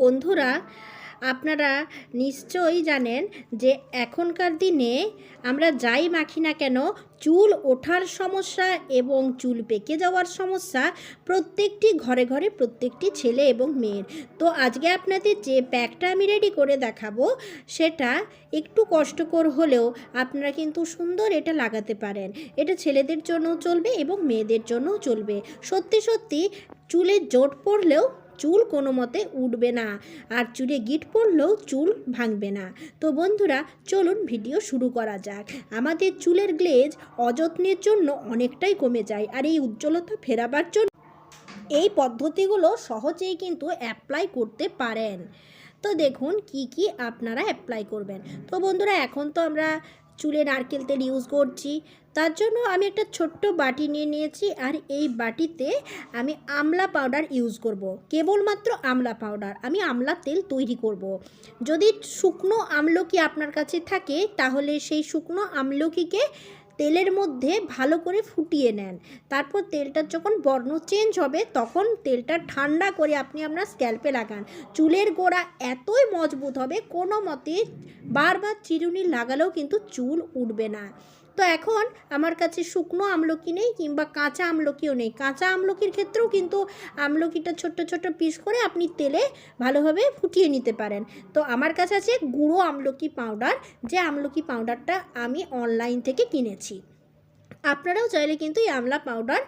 বন্ধুরা, আপনারা নিশ্চয়ই জানেন যে এখনকার দিনে আমরা যাই মাখি না কেন, চুল ওঠার সমস্যা এবং চুল পেকে যাওয়ার সমস্যা প্রত্যেকটি ঘরে ঘরে প্রত্যেকটি ছেলে এবং মেয়ের। তো আজকে আপনাদের যে প্যাকটা আমি রেডি করে দেখাবো, সেটা একটু কষ্টকর হলেও আপনারা কিন্তু সুন্দর এটা লাগাতে পারেন। এটা ছেলেদের জন্যও চলবে এবং মেয়েদের জন্যও চলবে। সত্যি সত্যি চুলে জোট পড়লেও চুল কোনো মতে উঠবে না। আর চুলে গিট পড়লেও চুল ভাঙবে না। তো বন্ধুরা, চলুন ভিডিও শুরু করা যাক। আমাদের চুলের গ্লেজ অযত্নের জন্য অনেকটাই কমে যায় আর এই উজ্জ্বলতা ফেরাবার জন্য এই পদ্ধতিগুলো সহজেই কিন্তু অ্যাপ্লাই করতে পারেন। তো দেখুন, কি কি আপনারা অ্যাপ্লাই করবেন। তো বন্ধুরা, এখন তো আমরা চুলে নারকেল তেল ইউজ করছি তার জন্য আমি একটা ছোট্ট বাটি নিয়ে নিয়েছি আর এই বাটিতে আমি আমলা পাউডার ইউজ করব। কেবলমাত্র আমলা পাউডার আমি আমলা তেল তৈরি করব। যদি শুকনো আমলকি আপনার কাছে থাকে, তাহলে সেই শুকনো আমলকিকে তেলের মধ্যে ভালো করে ফুটিয়ে নেন। তারপর তেলটা যখন বর্ণ চেঞ্জ হবে, তখন তেলটা ঠান্ডা করে আপনি আপনার স্ক্যাল্পে লাগান। চুলের গোড়া এতই মজবুত হবে, কোনো মতে বারবার চিরুনি লাগালেও কিন্তু চুল উঠবে না। তো এখন আমার কাছে শুকনো আমলকি নেই কিংবা কাঁচা আমলকিও নেই। কাঁচা আমলকির ক্ষেত্রেও কিন্তু আমলকিটা ছোট্ট ছোট্ট পিস করে আপনি তেলে ভালোভাবে ফুটিয়ে নিতে পারেন। তো আমার কাছে আছে গুঁড়ো আমলকি পাউডার যে আমলকি পাউডারটা আমি অনলাইন থেকে কিনেছি। আপনারাও চাইলে কিন্তু এই আমলা পাউডার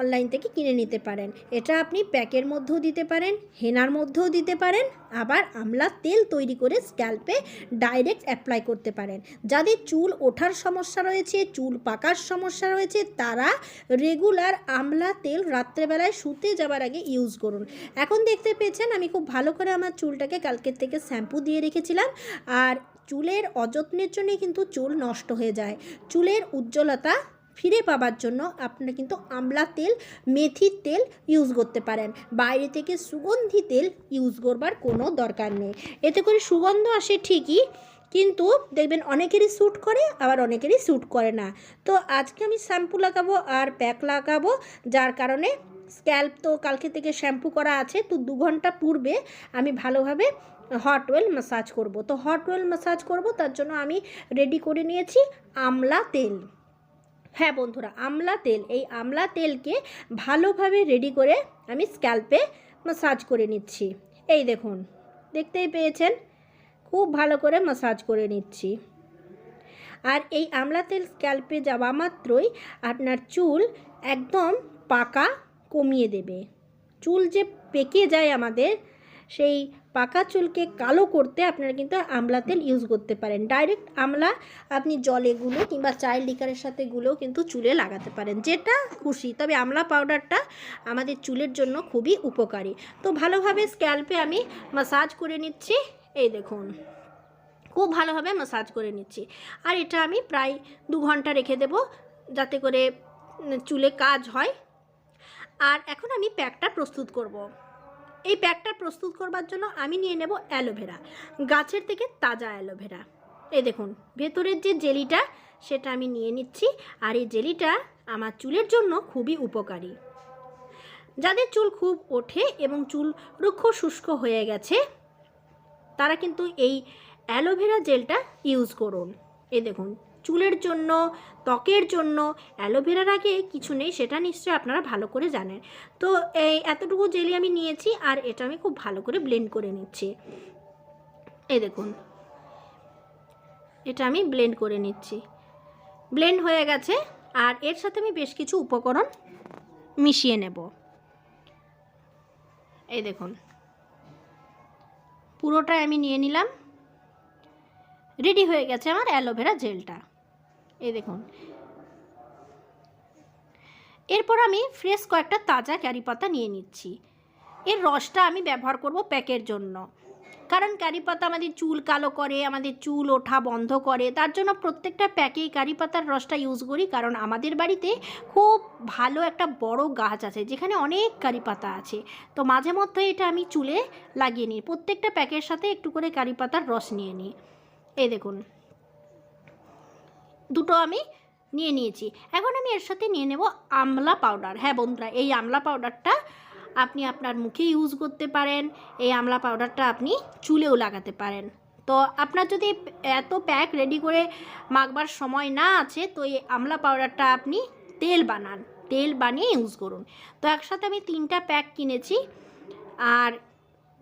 অনলাইন থেকে কিনে নিতে পারেন। এটা আপনি প্যাকের মধ্যেও দিতে পারেন, হেনার মধ্যেও দিতে পারেন, আবার আমলা তেল তৈরি করে স্ক্যাল্পে ডাইরেক্ট অ্যাপ্লাই করতে পারেন। যাদের চুল ওঠার সমস্যা রয়েছে, চুল পাকার সমস্যা রয়েছে, তারা রেগুলার আমলা তেল রাত্রেবেলায় শুতে যাবার আগে ইউজ করুন। এখন দেখতে পেয়েছেন, আমি খুব ভালো করে আমার চুলটাকে কালকের থেকে শ্যাম্পু দিয়ে রেখেছিলাম, আর চুলের অযত্নের জন্যে কিন্তু চুল নষ্ট হয়ে যায়। চুলের উজ্জ্বলতা ফিরে পাবার জন্য আপনারা কিন্তু আমলা তেল মেথির তেল ইউজ করতে পারেন। বাইরে থেকে সুগন্ধি তেল ইউজ করবার কোনো দরকার নেই। এতে করে সুগন্ধ আসে ঠিকই, কিন্তু দেখবেন অনেকেরই শ্যুট করে, আবার অনেকেরই শ্যুট করে না। তো আজকে আমি শ্যাম্পু লাগাবো আর প্যাক লাগাবো, যার কারণে স্ক্যাল্প তো কালকে থেকে শ্যাম্পু করা আছে, তো দু ঘণ্টা পূর্বে আমি ভালোভাবে হট ওয়েল ম্যাসাজ করব। তো হট ওয়েল ম্যাসাজ করব, তার জন্য আমি রেডি করে নিয়েছি আমলা তেল। হ্যাঁ বন্ধুরা, আমলা তেল, এই আমলা তেলকে ভালোভাবে রেডি করে আমি স্ক্যাল্পে ম্যাসাজ করে নিচ্ছি। এই দেখুন, দেখতেই পেয়েছেন? খুব ভালো করে ম্যাসাজ করে নিচ্ছি। আর এই আমলা তেল স্ক্যাল্পে যাওয়া মাত্রই আপনার চুল একদম পাকা কমিয়ে দেবে। চুল যে পেকে যায় আমাদের সেই পাকা চুলকে কালো করতে আপনারা কিন্তু আমলা তেল ইউজ করতে পারেন। ডাইরেক্ট আমলা আপনি জলে গুলো কিংবা চায়ের লিকারের সাথে গুলো কিন্তু চুলে লাগাতে পারেন। যেটা খুশি। তবে আমলা পাউডারটা আমাদের চুলের জন্য খুবই উপকারী। তো ভালোভাবে স্ক্যাল্পে আমি মাসাজ করে নিচ্ছি। এই দেখুন। খুব ভালোভাবে মাসাজ করে নিচ্ছি। আর এটা আমি প্রায় দু ঘণ্টা রেখে দেব যাতে করে চুলে কাজ হয়। আর এখন আমি প্যাকটা প্রস্তুত করব। এই প্যাকটা প্রস্তুত করবার জন্য আমি নিয়ে নেব অ্যালোভেরা, গাছের থেকে তাজা অ্যালোভেরা। এই দেখুন, ভেতরের যে জেলিটা, সেটা আমি নিয়ে নিচ্ছি, আর এই জেলিটা আমার চুলের জন্য খুবই উপকারী। যাদের চুল খুব ওঠে এবং চুল রুক্ষ শুষ্ক হয়ে গেছে, তারা কিন্তু এই অ্যালোভেরা জেলটা ইউজ করুন। এই দেখুন চুলের জন্য, ত্বকের জন্য, অ্যালোভেরার আগে কিছু নেই, সেটা নিশ্চয়ই আপনারা ভালো করে জানেন। তো এই এতটুকু জেলি আমি নিয়েছি আর এটা আমি খুব ভালো করে ব্লেন্ড করে নিচ্ছি। এই দেখুন। এটা আমি ব্লেন্ড করে নিচ্ছি। ব্লেন্ড হয়ে গেছে আর এর সাথে আমি বেশ কিছু উপকরণ মিশিয়ে নেব। এই দেখুন। পুরোটাই আমি নিয়ে নিলাম। রেডি হয়ে গেছে আমার অ্যালোভেরা জেলটা। এই দেখুন। এরপর আমি ফ্রেশ কয়েকটা তাজা ক্যারি পাতা নিয়ে নিচ্ছি। এর রসটা আমি ব্যবহার করব প্যাকের জন্য। কারণ কারি পাতা আমাদের চুল কালো করে, আমাদের চুল ওঠা বন্ধ করে, তার জন্য প্রত্যেকটা প্যাকেই কারি পাতার রসটা ইউজ করি। কারণ আমাদের বাড়িতে খুব ভালো একটা বড় গাছ আছে, যেখানে অনেক কারি পাতা আছে। তো মাঝে মধ্যে এটা আমি চুলে লাগিয়ে নিই। প্রত্যেকটা প্যাকের সাথে একটু করে কারি পাতার রস নিয়ে নিই। এই দেখুন। দুটো আমি নিয়ে নিয়েছি। এখন আমি এর সাথে নিয়ে নেব আমলা পাউডার হ্যাঁ বন্ধুরা, এই আমলা পাউডারটা আপনি আপনার মুখে ইউজ করতে পারেন, এই আমলা পাউডারটা আপনি চুলেও লাগাতে পারেন। তো আপনার যদি এত প্যাক রেডি করে মাখবার সময় না আছে, তো এই আমলা পাউডারটা আপনি তেল বানান, তেল বানিয়ে ইউজ করুন। তো একসাথে আমি তিনটা প্যাক কিনেছি, আর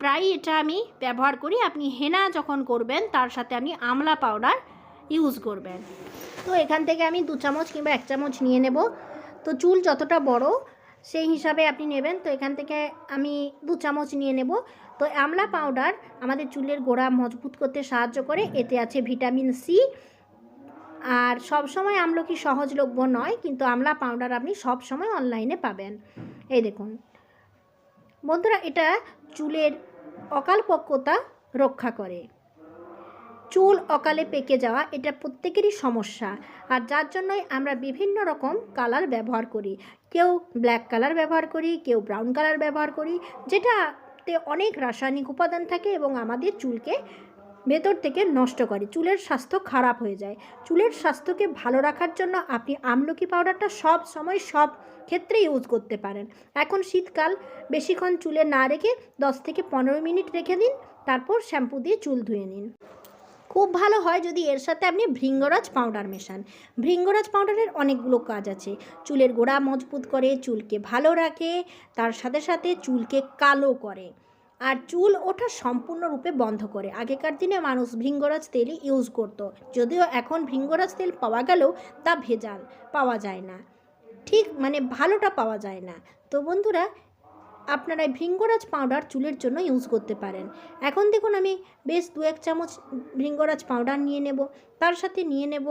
প্রায় এটা আমি ব্যবহার করি। আপনি হেনা যখন করবেন, তার সাথে আপনি আমলা পাউডার ইউজ করবেন। তো এখান থেকে আমি দু চামচ কিংবা এক চামচ নিয়ে নেব। তো চুল যতটা বড়, সেই হিসাবে আপনি নেবেন। তো এখান থেকে আমি দু চামচ নিয়ে নেব। তো আমলা পাউডার আমাদের চুলের গোড়া মজবুত করতে সাহায্য করে। এতে আছে ভিটামিন সি আর সব সময় আমলকি সহজলভ্য নয়, কিন্তু আমলা পাউডার আপনি সব সময় অনলাইনে পাবেন। এই দেখুন। বন্ধুরা, এটা চুলের অকালপক্কতা রক্ষা করে। চুল অকালে পেকে যাওয়া এটা প্রত্যেকেরই সমস্যা। আর যার জন্যই আমরা বিভিন্ন রকম কালার ব্যবহার করি। কেউ ব্ল্যাক কালার ব্যবহার করি, কেউ ব্রাউন কালার ব্যবহার করি, যেটাতে অনেক রাসায়নিক উপাদান থাকে এবং আমাদের চুলকে ভেতর থেকে নষ্ট করে। চুলের স্বাস্থ্য খারাপ হয়ে যায়। চুলের স্বাস্থ্যকে ভালো রাখার জন্য আপনি আমলকি পাউডারটা সব সময় সব ক্ষেত্রে ইউজ করতে পারেন। এখন শীতকাল, বেশিক্ষণ চুলে না রেখে দশ থেকে পনেরো মিনিট রেখে দিন, তারপর শ্যাম্পু দিয়ে চুল ধুয়ে নিন। খুব ভালো হয় যদি এর সাথে আপনি ভৃঙ্গরাজ পাউডার মেশান। ভৃঙ্গরাজ পাউডারের অনেকগুলো কাজ আছে। চুলের গোড়া মজবুত করে, চুলকে ভালো রাখে, তার সাথে সাথে চুলকে কালো করে। আর চুল ওঠা সম্পূর্ণরূপে বন্ধ করে। আগেকার দিনে মানুষ ভৃঙ্গরাজ তেলই ইউজ করতো। যদিও এখন ভৃঙ্গরাজ তেল পাওয়া গেলেও তা ভেজাল, পাওয়া যায় না। ঠিক মানে ভালোটা পাওয়া যায় না। তো বন্ধুরা আপনারা এই ভৃঙ্গরাজ পাউডার চুলের জন্য ইউজ করতে পারেন। এখন দেখুন আমি বেশ দু এক চামচ ভৃঙ্গরাজ পাউডার নিয়ে নেব, তার সাথে নিয়ে নেব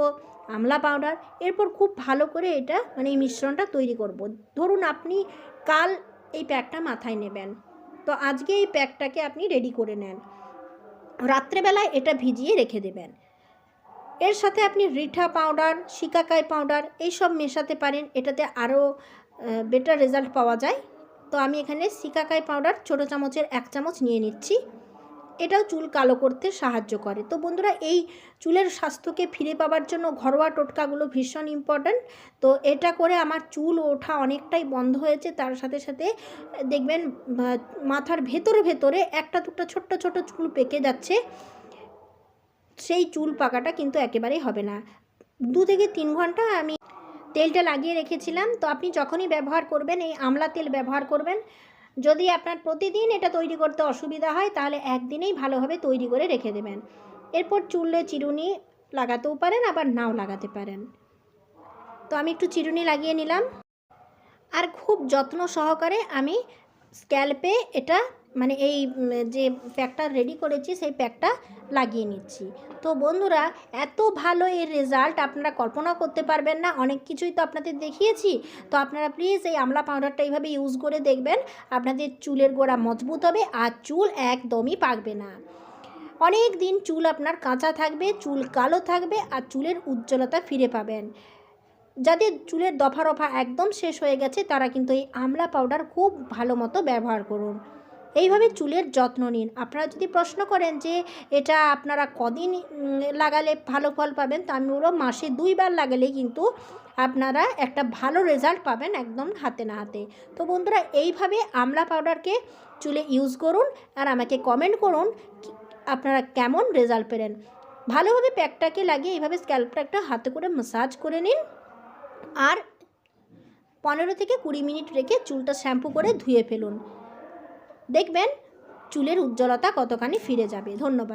আমলা পাউডার এরপর খুব ভালো করে এটা মানে এই মিশ্রণটা তৈরি করব। ধরুন আপনি কাল এই প্যাকটা মাথায় নেবেন, তো আজকে এই প্যাকটাকে আপনি রেডি করে নেন। রাত্রেবেলায় এটা ভিজিয়ে রেখে দেবেন। এর সাথে আপনি রিঠা পাউডার শিকাকাই পাউডার এইসব মেশাতে পারেন, এটাতে আরও বেটার রেজাল্ট পাওয়া যায়। তো আমি এখানে শিকাকাই পাউডার ছোটো চামচের এক চামচ নিয়ে নিচ্ছি। এটাও চুল কালো করতে সাহায্য করে। তো বন্ধুরা, এই চুলের স্বাস্থ্যকে ফিরে পাওয়ার জন্য ঘরোয়া টোটকাগুলো ভীষণ ইম্পর্ট্যান্ট তো এটা করে আমার চুল ওঠা অনেকটাই বন্ধ হয়েছে। তার সাথে সাথে, দেখবেন মাথার ভেতরে ভেতরে একটা দুটো ছোট্ট ছোট চুল পেকে যাচ্ছে। সেই চুল পাকাটা কিন্তু একেবারেই হবে না। দু থেকে তিন ঘণ্টা আমি তেলটা লাগিয়ে রেখেছিলাম। তো আপনি যখনই ব্যবহার করবেন, এই আমলা তেল ব্যবহার করবেন। যদি আপনার প্রতিদিন এটা তৈরি করতে অসুবিধা হয়, তাহলে একদিনেই ভালোভাবে তৈরি করে রেখে দেবেন। এরপর চুলে চিরুনি লাগাতেও পারেন, আবার নাও লাগাতে পারেন। তো আমি একটু চিরুনি লাগিয়ে নিলাম। আর খুব যত্ন সহকারে আমি স্ক্যাল্পে এটা মানে এই যে প্যাকটা রেডি করেছি, সেই প্যাকটা লাগিয়ে নিচ্ছি। তো বন্ধুরা, এত ভালো এর রেজাল্ট আপনারা কল্পনা করতে পারবেন না। অনেক কিছুই তো আপনাদের দেখিয়েছি। তো আপনারা প্লিজ এই আমলা পাউডারটা এইভাবে ইউজ করে দেখবেন। আপনাদের চুলের গোড়া মজবুত হবে আর চুল একদমই পাকবে না। অনেক দিন চুল আপনার কাঁচা থাকবে, চুল কালো থাকবে আর চুলের উজ্জ্বলতা ফিরে পাবেন। যাদের চুলের দফা রফা একদম শেষ হয়ে গেছে, তারা কিন্তু এই আমলা পাউডার খুব ভালো মতো ব্যবহার করুন। এইভাবে চুলের যত্ন নিন। আপনারা যদি প্রশ্ন করেন যে এটা আপনারা কদিন লাগালে ভালো ফল পাবেন, তো আমি বলব মাসে দুইবার লাগালেই কিন্তু আপনারা একটা ভালো রেজাল্ট পাবেন একদম হাতে না হাতে। তো বন্ধুরা, এইভাবে আমলা পাউডারকে চুলে ইউজ করুন আর আমাকে কমেন্ট করুন আপনারা কেমন রেজাল্ট পেলেন। ভালোভাবে প্যাকটাকে লাগিয়ে এইভাবে স্ক্যাল্পটা একটা হাতে করে ম্যাসাজ করে নিন আর পনেরো থেকে কুড়ি মিনিট রেখে চুলটা শ্যাম্পু করে ধুয়ে ফেলুন। দেখবেন চুলের উজ্জ্বলতা কতখানি ফিরে যাবে। ধন্যবাদ।